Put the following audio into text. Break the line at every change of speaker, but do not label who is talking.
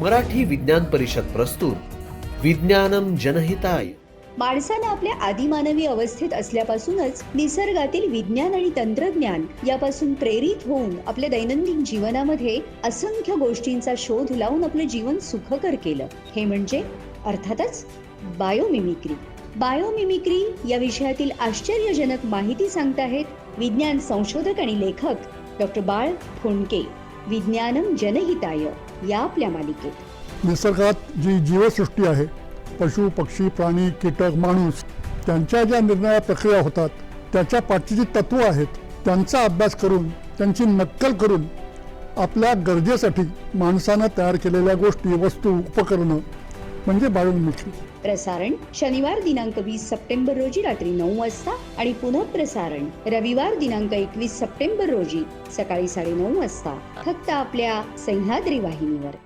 मराठी विज्ञान परिषद प्रस्तुत. विज्ञानम जनहिताय.
माणसानं आपल्या आदिमानवी अवस्थेत असल्यापासूनच निसर्गातील विज्ञान आणि तंत्रज्ञान यापासून प्रेरित होऊन आपल्या दैनंदिन जीवनामध्ये असंख्य गोष्टींचा शोध लावून आपलं जीवन सुखकर केलं. हे म्हणजे अर्थातच बायोमिमिक्री. बायोमिमिक्री या विषयातील आश्चर्यजनक माहिती सांगताहेत विज्ञान संशोधक आणि लेखक डॉक्टर बाळ फुंडके. विज्ञानम जनहिताय या आपल्या मालिकेत.
निसर्गात जी जीवसृष्टी आहे पशु पक्षी प्राणी कीटक माणूस त्यांच्या ज्या निर्णया प्रक्रिया होतात त्याच्या पाठची जी तत्व आहेत त्यांचा अभ्यास करून त्यांची नक्कल करून आपल्या गरजेसाठी माणसानं तयार केलेल्या गोष्टी वस्तू उपकरणं म्हणजे बायोमिमिक्री
प्रसारण शनिवार दिनांक वीस सप्टेंबर रोजी रात्री नऊ वाजता आणि पुन्हा प्रसारण रविवार दिनांक एकवीस सप्टेंबर रोजी सकाळी साडेनऊ वाजता. फक्त आपल्या सह्याद्री वाहिनीवर.